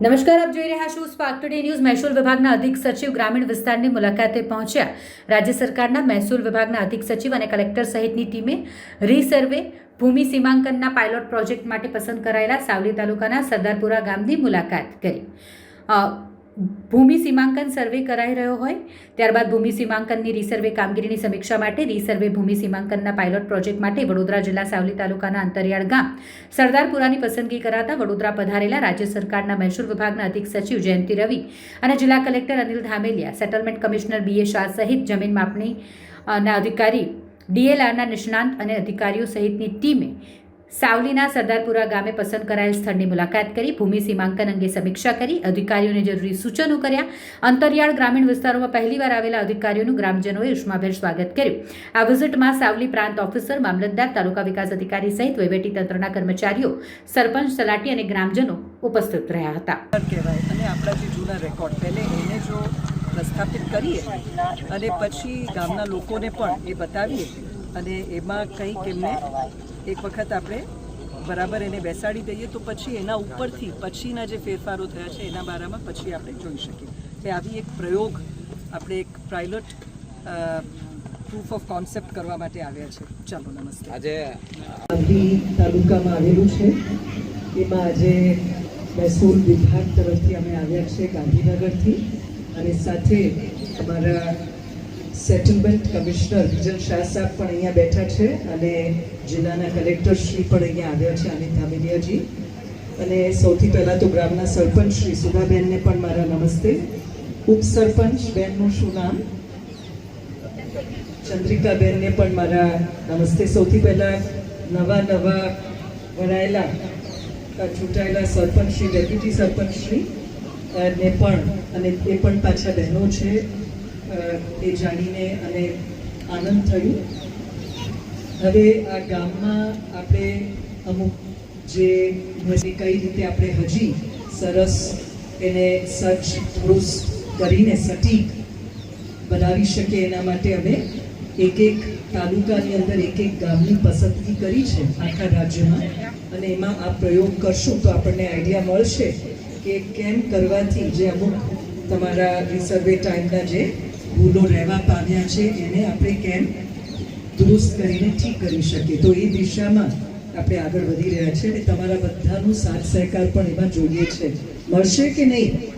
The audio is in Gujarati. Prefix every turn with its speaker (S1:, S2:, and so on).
S1: નમસ્કાર, આપ જોઈ રહ્યા છો સ્પાર્ક ટુડે ન્યૂઝ. મહેસૂલ વિભાગના અધિક સચિવ ગ્રામીણ વિસ્તારની મુલાકાતે પહોંચ્યા. રાજ્ય સરકારના મહેસૂલ વિભાગના અધિક સચિવ અને કલેક્ટર સહિતની ટીમે રીસર્વે ભૂમિ સીમાંકનના પાયલોટ પ્રોજેક્ટ માટે પસંદ કરાયેલા સાવલી તાલુકાના સરદારપુરા ગામની મુલાકાત કરી. ભૂમિ સીમાંકન સર્વે કરાઈ રહ્યો હોય, ત્યારબાદ ભૂમિ સીમાંકનની રીસર્વે કામગીરીની સમીક્ષા માટે રીસર્વે ભૂમિ સીમાંકનના પાયલોટ પ્રોજેક્ટ માટે વડોદરા જિલ્લા સાવલી તાલુકાના અંતરિયાળ ગામ સરદારપુરાની પસંદગી કરાતા વડોદરા પધારેલા રાજ્ય સરકારના મહેસૂલ વિભાગના અધિક સચિવ જયંતિ રવિ અને જિલ્લા collector Anil Dhameliya, settlement commissioner B A Shah સહિત જમીન માપણી ના અધિકારી ડીએલઆરના નિષ્ણાંત અને અધિકારીઓ સહિતની ટીમે સાવલીના સરદારપુરા ગામે પસંદ કરાયેલ સ્થળની મુલાકાત કરી, ભૂમિ સીમાંકન અંગે સમીક્ષા કરી, અધિકારીઓને જરૂરી સૂચનો કર્યા. અંતરિયાળ ગ્રામીણ વિસ્તારોમાં પહેલીવાર આવેલા અધિકારીઓનું ગ્રામજનોએ ઉષ્માભેર સ્વાગત કર્યું. આ વિઝિટમાં સાવલી પ્રાંત ઓફિસર, મામલતદાર, તાલુકા વિકાસ અધિકારી સહિત વહીવટીતંત્રના કર્મચારીઓ, સરપંચ, તલાટી અને ગ્રામજનો ઉપસ્થિત રહ્યા હતા.
S2: કહેવાય. આપણા રેકોર્ડ, પહેલે એને જો પ્રસ્થાપિત કરીએ અને પછી ગામના લોકોને પણ એ બતાવીએ અને એમાં કંઈક એમને એક વખત આપણે બરાબર એને બેસાડી દઈએ તો પછી એના ઉપરથી પછીના જે ફેરફારો થયા છે એના બારામાં પછી આપણે જોઈ શકીએ. એટલે આવી એક પ્રયોગ આપણે એક પાયલોટ પ્રૂફ ઓફ કોન્સેપ્ટ કરવા માટે આવ્યા છે. ચાલો નમસ્તે.
S3: આજે
S2: ગાંધી તાલુકામાં આવેલું છે. એમાં આજે મહેસૂલ વિભાગ તરફથી અમે આવ્યા છે ગાંધીનગરથી અને સાથે અમારા સેટલમેન્ટ કમિશનર વિજલ શાહ સાહેબ પણ અહીંયા બેઠા છે અને જિલ્લાના કલેક્ટર શ્રી પણ અહીંયા આવ્યા છે અનિત ધામેલિયાજી અને સૌથી પહેલાં તો ગ્રામના સરપંચ શ્રી સુધાબેનને પણ મારા નમસ્તે. ઉપસરપંચ બેનનું શું નામ? ચંદ્રિકાબેનને પણ મારા નમસ્તે. સૌથી પહેલાં નવા નવા વરાયેલા ચૂંટાયેલા સરપંચ શ્રી, ડેપ્યુટી સરપંચ શ્રી ને પણ, અને એ પણ પાછા બહેનો છે. એ જાણીને અને આનંદ થયું. હવે આ ગામમાં આપણે અમુક જે કઈ રીતે આપણે હજી સરસ એને સચ થોડું કરીને સટીક બનાવી શકે એના માટે અમે એક એક તાલુકાની અંદર એક એક ગામની પસંદગી કરી છે આખા રાજ્યમાં. અને એમાં આ પ્રયોગ કરશું તો આપણને આઈડિયા મળશે કે કેમ કરવાથી જે અમુક તમારા રિસર્વે ટાઈમના જે ભૂલો રહેવા પામ્યા છે, એને આપણે કેમ દુરુસ્ત કરીને ઠીક કરી શકીએ? તો એ દિશામાં આપણે આગળ વધી રહ્યા છીએ અને તમારા બધાનું સાથ સહકાર પણ એમાં જોઈએ છે. મળશે કે નહીં?